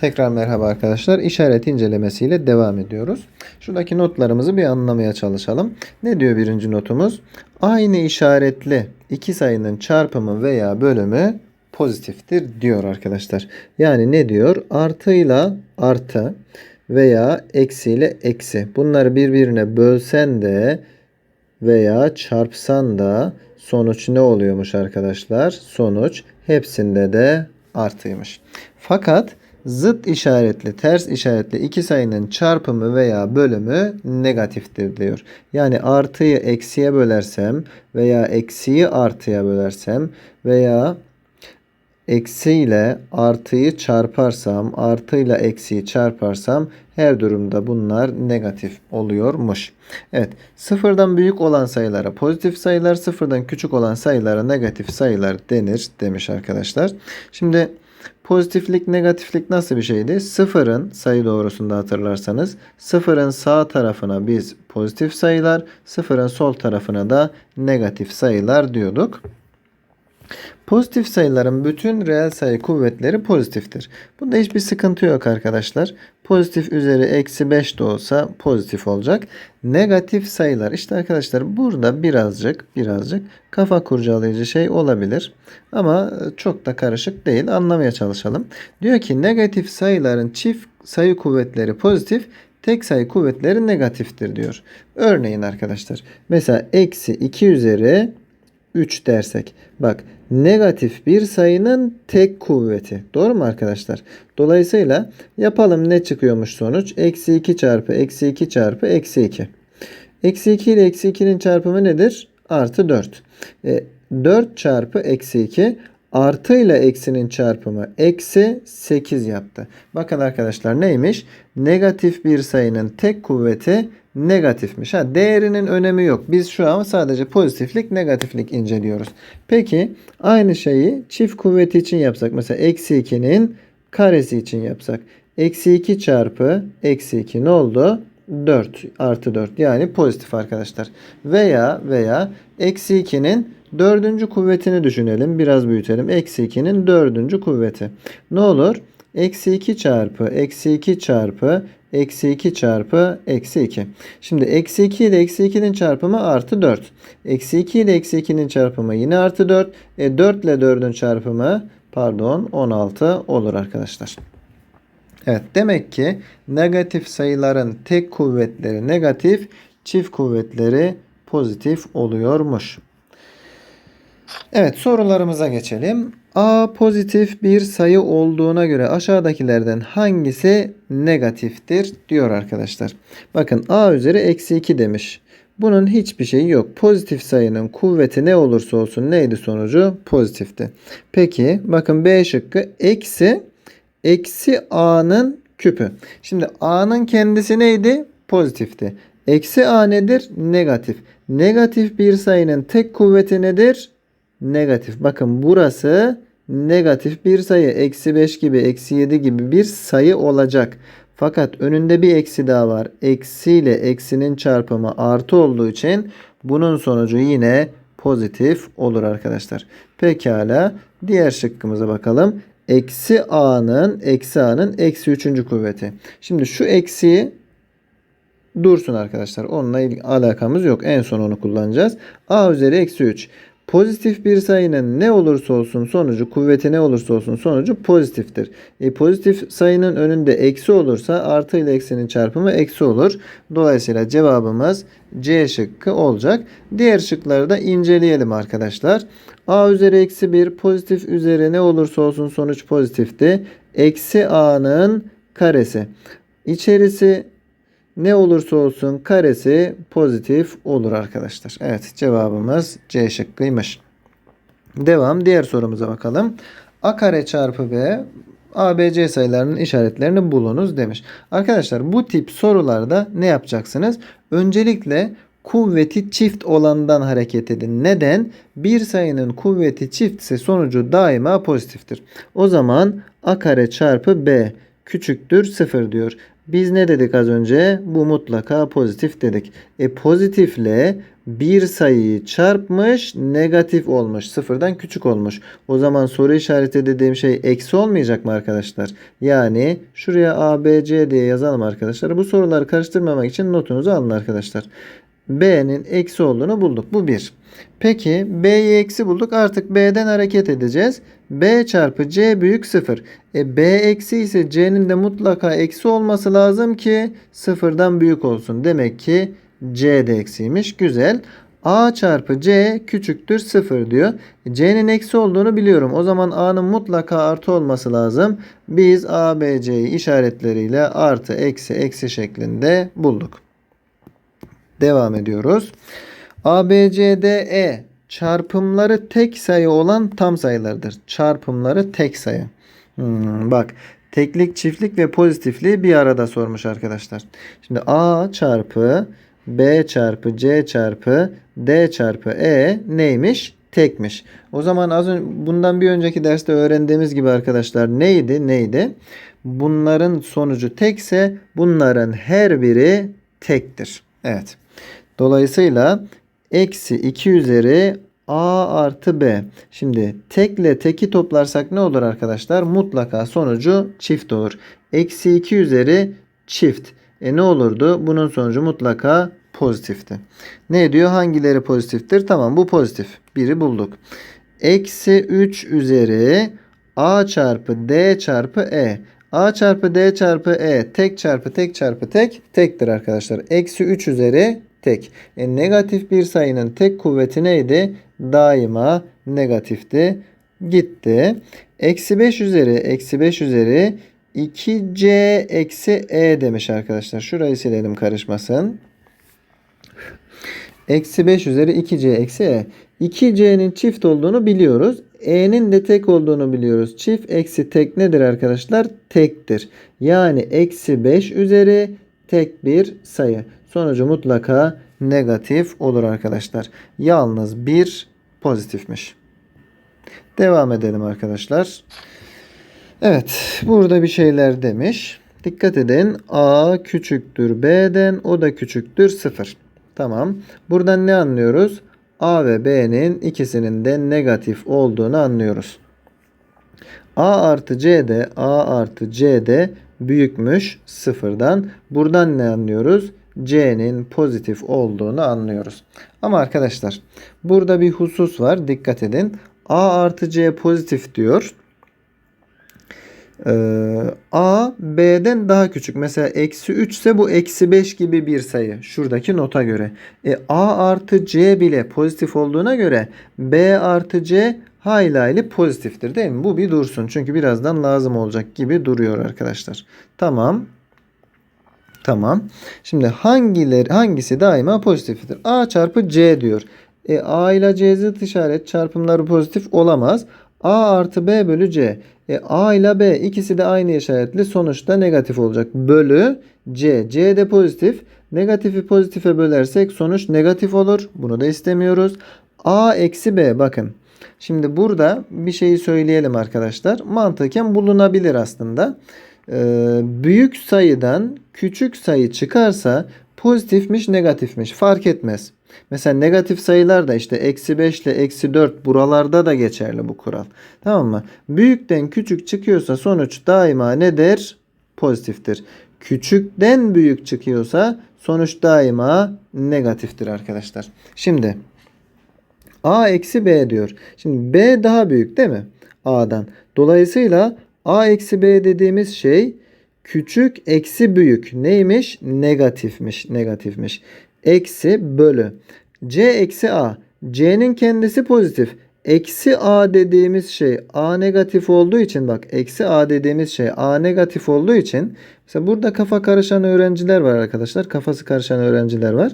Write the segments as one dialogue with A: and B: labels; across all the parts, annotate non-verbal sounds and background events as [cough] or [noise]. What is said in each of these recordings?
A: Tekrar merhaba arkadaşlar. İşaret incelemesiyle devam ediyoruz. Şuradaki notlarımızı bir anlamaya çalışalım. Ne diyor birinci notumuz? Aynı işaretli iki sayının çarpımı veya bölümü pozitiftir diyor arkadaşlar. Yani ne diyor? Artıyla artı veya eksiyle eksi. Bunları birbirine bölsen de veya çarpsan da sonuç ne oluyormuş arkadaşlar? Sonuç hepsinde de artıymış. Fakat zıt işaretli, ters işaretli iki sayının çarpımı veya bölümü negatiftir diyor. Yani artıyı eksiye bölersem veya eksiyi artıya bölersem veya eksi ile artıyı çarparsam, artıyla eksiyi çarparsam her durumda bunlar negatif oluyormuş. Evet, sıfırdan büyük olan sayılara pozitif sayılar, sıfırdan küçük olan sayılara negatif sayılar denir demiş arkadaşlar. Şimdi pozitiflik, negatiflik nasıl bir şeydi? Sıfırın sayı doğrusunda hatırlarsanız sıfırın sağ tarafına biz pozitif sayılar, sıfırın sol tarafına da negatif sayılar diyorduk. Pozitif sayıların bütün reel sayı kuvvetleri pozitiftir. Bunda hiçbir sıkıntı yok arkadaşlar. Pozitif üzeri eksi 5 de olsa pozitif olacak. Negatif sayılar işte arkadaşlar burada birazcık birazcık kafa kurcalayıcı şey olabilir. Ama çok da karışık değil. Anlamaya çalışalım. Diyor ki negatif sayıların çift sayı kuvvetleri pozitif tek sayı kuvvetleri negatiftir diyor. Örneğin arkadaşlar mesela eksi 2 üzeri 3 dersek. Bak negatif bir sayının tek kuvveti. Doğru mu arkadaşlar? Dolayısıyla yapalım ne çıkıyormuş sonuç? Eksi 2 çarpı eksi 2 çarpı eksi 2. Eksi 2 ile eksi 2'nin çarpımı nedir? Artı 4. E, 4 çarpı eksi 2 artı ile eksinin çarpımı eksi 8 yaptı. Bakın arkadaşlar neymiş? Negatif bir sayının tek kuvveti negatifmiş. Ha, değerinin önemi yok. Biz şu an sadece pozitiflik, negatiflik inceliyoruz. Peki aynı şeyi çift kuvveti için yapsak. Mesela eksi 2'nin karesi için yapsak. Eksi 2 çarpı eksi 2 ne oldu? 4 artı 4 yani pozitif arkadaşlar. Veya veya eksi 2'nin dördüncü kuvvetini düşünelim. Biraz büyütelim. Eksi 2'nin dördüncü kuvveti. Ne olur? Eksi 2 çarpı eksi 2 çarpı eksi 2 çarpı eksi 2. Şimdi eksi 2 ile eksi 2'nin çarpımı artı 4. Eksi 2 ile eksi 2'nin çarpımı yine artı 4. E 4 ile 4'ün çarpımı pardon 16 olur arkadaşlar. Evet demek ki negatif sayıların tek kuvvetleri negatif, çift kuvvetleri pozitif oluyormuş. Evet sorularımıza geçelim. A pozitif bir sayı olduğuna göre aşağıdakilerden hangisi negatiftir diyor arkadaşlar. Bakın A üzeri eksi 2 demiş. Bunun hiçbir şeyi yok. Pozitif sayının kuvveti ne olursa olsun neydi sonucu? Pozitifti. Peki bakın B şıkkı eksi eksi A'nın küpü. Şimdi A'nın kendisi neydi? Pozitifti. Eksi A nedir? Negatif. Negatif bir sayının tek kuvveti nedir? Negatif. Bakın burası negatif bir sayı. Eksi 5 gibi, eksi 7 gibi bir sayı olacak. Fakat önünde bir eksi daha var. Eksi ile eksinin çarpımı artı olduğu için bunun sonucu yine pozitif olur arkadaşlar. Pekala. Diğer şıkkımıza bakalım. Eksi a'nın eksi a'nın eksi üçüncü kuvveti. Şimdi şu eksiyi dursun arkadaşlar. Onunla alakamız yok. En son onu kullanacağız. a üzeri eksi 3. Pozitif bir sayının ne olursa olsun sonucu, kuvveti ne olursa olsun sonucu pozitiftir. E, pozitif sayının önünde eksi olursa artı ile eksinin çarpımı eksi olur. Dolayısıyla cevabımız C şıkkı olacak. Diğer şıkları da inceleyelim arkadaşlar. A üzeri eksi 1 pozitif üzeri ne olursa olsun sonuç pozitifti. Eksi A'nın karesi. İçerisi ne olursa olsun karesi pozitif olur arkadaşlar. Evet cevabımız C şıkkıymış. Devam diğer sorumuza bakalım. A kare çarpı B ABC sayılarının işaretlerini bulunuz demiş. Arkadaşlar bu tip sorularda ne yapacaksınız? Öncelikle kuvveti çift olandan hareket edin. Neden? Bir sayının kuvveti çiftse sonucu daima pozitiftir. O zaman A kare çarpı B küçüktür 0 diyor. Biz ne dedik az önce? Bu mutlaka pozitif dedik. E pozitifle bir sayıyı çarpmış negatif olmuş. Sıfırdan küçük olmuş. O zaman soru işareti dediğim şey eksi olmayacak mı arkadaşlar? Yani şuraya A, B, C diye yazalım arkadaşlar. Bu soruları karıştırmamak için notunuzu alın arkadaşlar. B'nin eksi olduğunu bulduk. Bu bir. Peki B'yi eksi bulduk. Artık B'den hareket edeceğiz. B çarpı C büyük 0. E, B eksi ise C'nin de mutlaka eksi olması lazım ki sıfırdan büyük olsun. Demek ki C de eksiymiş. Güzel. A çarpı C küçüktür 0 diyor. C'nin eksi olduğunu biliyorum. O zaman A'nın mutlaka artı olması lazım. Biz A, B, C'yi işaretleriyle artı, eksi, eksi şeklinde bulduk. Devam ediyoruz. A, B, C, D, E çarpımları tek sayı olan tam sayılardır. Çarpımları tek sayı. Hmm, bak teklik, çiftlik ve pozitifliği bir arada sormuş arkadaşlar. Şimdi A çarpı B çarpı C çarpı D çarpı E neymiş? Tekmiş. O zaman az önce bundan bir önceki derste öğrendiğimiz gibi arkadaşlar neydi? Neydi? Bunların sonucu tekse bunların her biri tektir. Evet. Dolayısıyla eksi 2 üzeri a artı b. Şimdi tekle teki toplarsak ne olur arkadaşlar? Mutlaka sonucu çift olur. Eksi 2 üzeri çift. E ne olurdu? Bunun sonucu mutlaka pozitifti. Ne diyor? Hangileri pozitiftir? Tamam bu pozitif. Biri bulduk. Eksi 3 üzeri a çarpı d çarpı e. A çarpı D çarpı E tek çarpı tek çarpı tek tektir arkadaşlar. Eksi 3 üzeri tek. E, negatif bir sayının tek kuvveti neydi? Daima negatifti. Gitti. Eksi 5 üzeri eksi 5 üzeri 2C eksi E demiş arkadaşlar. Şurayı silelim karışmasın. Eksi 5 üzeri 2C eksi E. 2C'nin çift olduğunu biliyoruz. E'nin de tek olduğunu biliyoruz. Çift eksi tek nedir arkadaşlar? Tektir. Yani eksi 5 üzeri tek bir sayı. Sonucu mutlaka negatif olur arkadaşlar. Yalnız bir pozitifmiş. Devam edelim arkadaşlar. Evet burada bir şeyler demiş. Dikkat edin A küçüktür B'den o da küçüktür 0. Tamam. Buradan ne anlıyoruz? A ve B'nin ikisinin de negatif olduğunu anlıyoruz. A artı C de A artı C de büyükmüş sıfırdan. Buradan ne anlıyoruz? C'nin pozitif olduğunu anlıyoruz. Ama arkadaşlar burada bir husus var. Dikkat edin. A artı C pozitif diyor. Ee, A B'den daha küçük. Mesela eksi 3 ise bu eksi 5 gibi bir sayı. Şuradaki nota göre. E, A artı C bile pozitif olduğuna göre B artı C hayli hayli pozitiftir değil mi? Bu bir dursun. Çünkü birazdan lazım olacak gibi duruyor arkadaşlar. Tamam. Tamam. Şimdi hangileri hangisi daima pozitiftir? A çarpı C diyor. E, A ile C zıt işaret çarpımları pozitif olamaz. A artı B bölü C. E, A ile B ikisi de aynı işaretli sonuçta negatif olacak. Bölü C. C de pozitif. Negatifi pozitife bölersek sonuç negatif olur. Bunu da istemiyoruz. A eksi B bakın. Şimdi burada bir şeyi söyleyelim arkadaşlar. Mantıken bulunabilir aslında. Ee, büyük sayıdan küçük sayı çıkarsa pozitifmiş negatifmiş fark etmez. Mesela negatif sayılar da işte eksi 5 ile eksi 4 buralarda da geçerli bu kural. Tamam mı? Büyükten küçük çıkıyorsa sonuç daima nedir? Pozitiftir. Küçükten büyük çıkıyorsa sonuç daima negatiftir arkadaşlar. Şimdi A eksi B diyor. Şimdi B daha büyük değil mi? A'dan. Dolayısıyla A eksi B dediğimiz şey küçük eksi büyük. Neymiş? Negatifmiş. Negatifmiş. Eksi bölü. C eksi A. C'nin kendisi pozitif. Eksi A dediğimiz şey A negatif olduğu için bak eksi A dediğimiz şey A negatif olduğu için mesela burada kafa karışan öğrenciler var arkadaşlar. Kafası karışan öğrenciler var.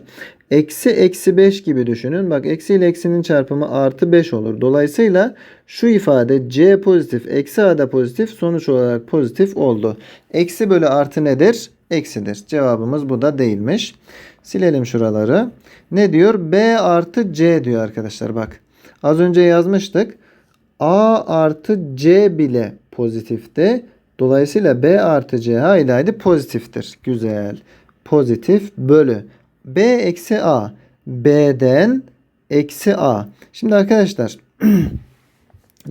A: Eksi eksi 5 gibi düşünün. Bak eksi ile eksinin çarpımı artı 5 olur. Dolayısıyla şu ifade C pozitif eksi A da pozitif sonuç olarak pozitif oldu. Eksi bölü artı nedir? Eksidir. Cevabımız bu da değilmiş. Silelim şuraları. Ne diyor? B artı C diyor arkadaşlar bak. Az önce yazmıştık. A artı C bile pozitifti. Dolayısıyla B artı C haylaydı pozitiftir. Güzel. Pozitif bölü. B eksi A. B'den eksi A. Şimdi arkadaşlar [clears throat]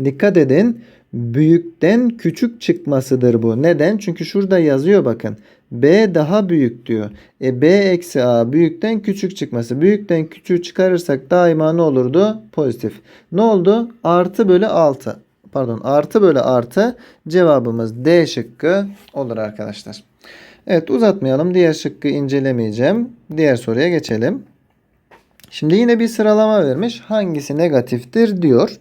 A: dikkat edin. Büyükten küçük çıkmasıdır bu. Neden? Çünkü şurada yazıyor bakın. B daha büyük diyor. E B eksi A büyükten küçük çıkması. Büyükten küçüğü çıkarırsak daima ne olurdu? Pozitif. Ne oldu? Artı bölü 6. Pardon artı bölü artı cevabımız D şıkkı olur arkadaşlar. Evet uzatmayalım. Diğer şıkkı incelemeyeceğim. Diğer soruya geçelim. Şimdi yine bir sıralama vermiş. Hangisi negatiftir diyor.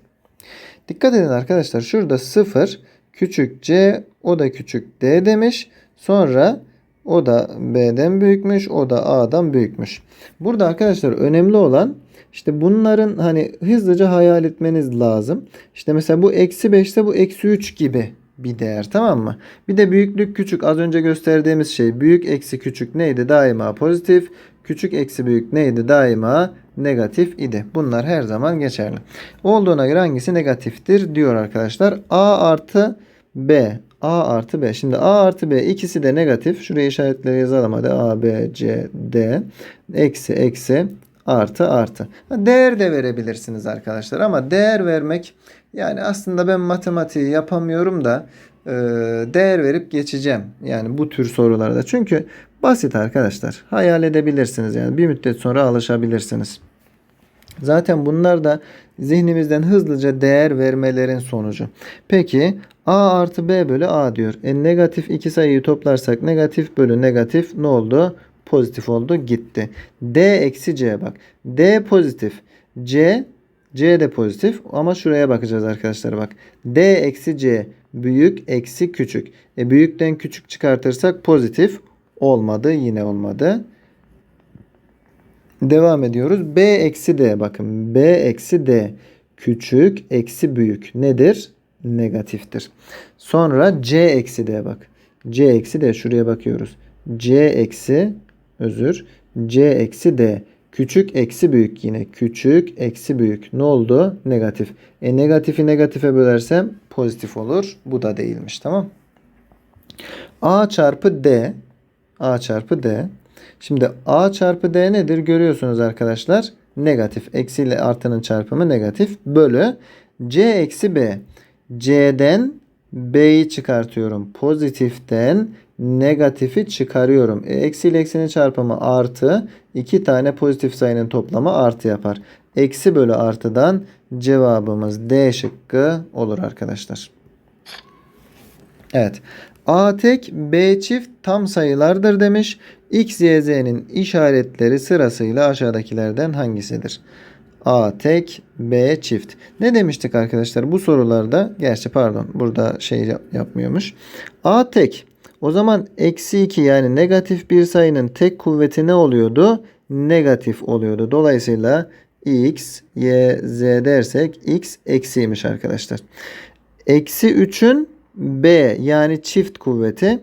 A: Dikkat edin arkadaşlar. Şurada 0 küçük c o da küçük d demiş. Sonra o da b'den büyükmüş. O da a'dan büyükmüş. Burada arkadaşlar önemli olan işte bunların hani hızlıca hayal etmeniz lazım. İşte mesela bu eksi 5 ise bu eksi 3 gibi bir değer tamam mı? Bir de büyüklük küçük az önce gösterdiğimiz şey büyük eksi küçük neydi? Daima pozitif. Küçük eksi büyük neydi? Daima negatif idi. Bunlar her zaman geçerli. Olduğuna göre hangisi negatiftir diyor arkadaşlar. A artı B. A artı B. Şimdi A artı B ikisi de negatif. Şuraya işaretleri yazalım hadi. A, B, C, D. Eksi, eksi, artı, artı. Değer de verebilirsiniz arkadaşlar. Ama değer vermek yani aslında ben matematiği yapamıyorum da e, değer verip geçeceğim. Yani bu tür sorularda. Çünkü basit arkadaşlar. Hayal edebilirsiniz yani. Bir müddet sonra alışabilirsiniz. Zaten bunlar da zihnimizden hızlıca değer vermelerin sonucu. Peki a artı b bölü a diyor. E negatif iki sayıyı toplarsak negatif bölü negatif ne oldu? Pozitif oldu gitti. D eksi c bak. D pozitif. C C de pozitif ama şuraya bakacağız arkadaşlar bak. D eksi C büyük eksi küçük. E büyükten küçük çıkartırsak pozitif olmadı yine olmadı. Devam ediyoruz. B eksi D bakın. B eksi D küçük eksi büyük nedir? Negatiftir. Sonra C eksi D bak. C eksi D şuraya bakıyoruz. C eksi özür. C eksi D küçük eksi büyük yine. Küçük eksi büyük. Ne oldu? Negatif. E negatifi negatife bölersem pozitif olur. Bu da değilmiş tamam. A çarpı D A çarpı D Şimdi A çarpı D nedir? Görüyorsunuz arkadaşlar. Negatif. Eksi ile artının çarpımı negatif. Bölü C eksi B. C'den B'yi çıkartıyorum. Pozitiften negatifi çıkarıyorum. E, eksi ile eksinin çarpımı artı. iki tane pozitif sayının toplamı artı yapar. Eksi bölü artıdan cevabımız D şıkkı olur arkadaşlar. Evet. A tek B çift tam sayılardır demiş. X, Y, Z'nin işaretleri sırasıyla aşağıdakilerden hangisidir? A tek B çift. Ne demiştik arkadaşlar bu sorularda? Gerçi pardon burada şey yapmıyormuş. A tek. O zaman eksi 2 yani negatif bir sayının tek kuvveti ne oluyordu? Negatif oluyordu. Dolayısıyla x, y, z dersek x eksiymiş arkadaşlar. Eksi 3'ün B yani çift kuvveti.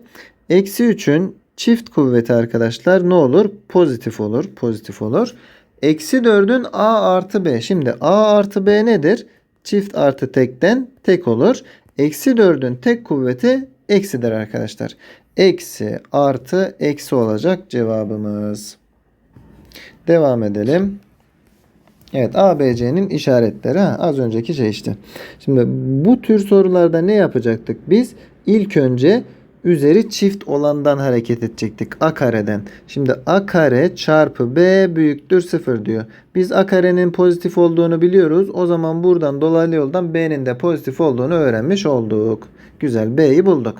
A: Eksi 3'ün çift kuvveti arkadaşlar ne olur? Pozitif olur. Pozitif olur. Eksi 4'ün A artı B. Şimdi A artı B nedir? Çift artı tekten tek olur. Eksi 4'ün tek kuvveti eksidir arkadaşlar. Eksi artı eksi olacak cevabımız. Devam edelim. Evet ABC'nin işaretleri ha, az önceki şey işte. Şimdi bu tür sorularda ne yapacaktık biz? İlk önce üzeri çift olandan hareket edecektik. A kareden. Şimdi A kare çarpı B büyüktür 0 diyor. Biz A karenin pozitif olduğunu biliyoruz. O zaman buradan dolaylı yoldan B'nin de pozitif olduğunu öğrenmiş olduk. Güzel B'yi bulduk.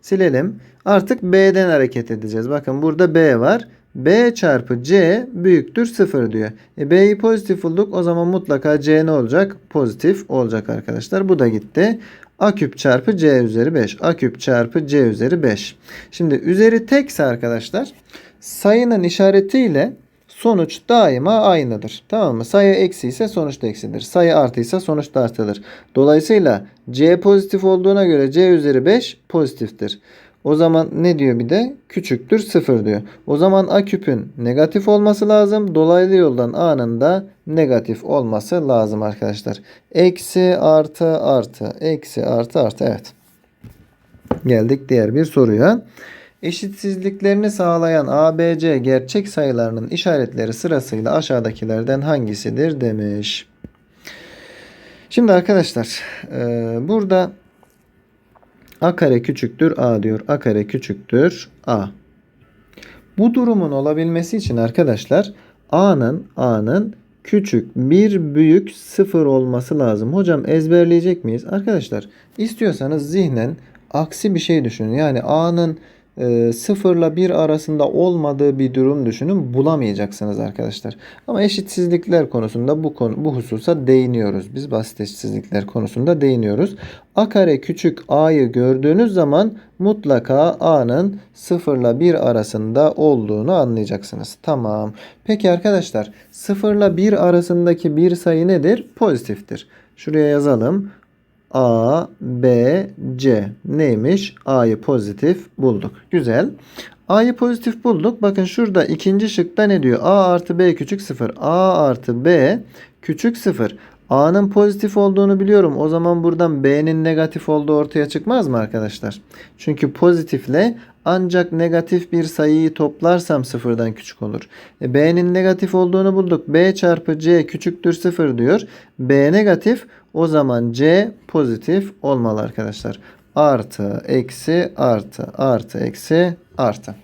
A: Silelim. Artık B'den hareket edeceğiz. Bakın burada B var. B çarpı C büyüktür 0 diyor. E B'yi pozitif bulduk. O zaman mutlaka C ne olacak? Pozitif olacak arkadaşlar. Bu da gitti. A küp çarpı C üzeri 5. A küp çarpı C üzeri 5. Şimdi üzeri tekse arkadaşlar sayının işaretiyle sonuç daima aynıdır. Tamam mı? Sayı eksi ise sonuç da eksidir. Sayı artıysa sonuç da artıdır. Dolayısıyla C pozitif olduğuna göre C üzeri 5 pozitiftir. O zaman ne diyor bir de? Küçüktür 0 diyor. O zaman A küpün negatif olması lazım. Dolaylı yoldan A'nın da negatif olması lazım arkadaşlar. Eksi artı artı. Eksi artı artı. Evet. Geldik diğer bir soruya. Eşitsizliklerini sağlayan ABC gerçek sayılarının işaretleri sırasıyla aşağıdakilerden hangisidir demiş. Şimdi arkadaşlar burada a kare küçüktür a diyor. a kare küçüktür a. Bu durumun olabilmesi için arkadaşlar a'nın a'nın küçük bir büyük sıfır olması lazım. Hocam ezberleyecek miyiz? Arkadaşlar istiyorsanız zihnen aksi bir şey düşünün. Yani a'nın e, sıfırla bir arasında olmadığı bir durum düşünün. Bulamayacaksınız arkadaşlar. Ama eşitsizlikler konusunda bu konu, bu hususa değiniyoruz. Biz basit eşitsizlikler konusunda değiniyoruz. A kare küçük a'yı gördüğünüz zaman mutlaka a'nın sıfırla bir arasında olduğunu anlayacaksınız. Tamam. Peki arkadaşlar sıfırla bir arasındaki bir sayı nedir? Pozitiftir. Şuraya yazalım. A, B, C neymiş? A'yı pozitif bulduk. Güzel. A'yı pozitif bulduk. Bakın şurada ikinci şıkta ne diyor? A artı B küçük 0. A artı B küçük 0. A'nın pozitif olduğunu biliyorum. O zaman buradan B'nin negatif olduğu ortaya çıkmaz mı arkadaşlar? Çünkü pozitifle ancak negatif bir sayıyı toplarsam sıfırdan küçük olur. E, B'nin negatif olduğunu bulduk. B çarpı C küçüktür 0 diyor. B negatif o zaman C pozitif olmalı arkadaşlar. Artı, eksi, artı, artı, eksi, artı.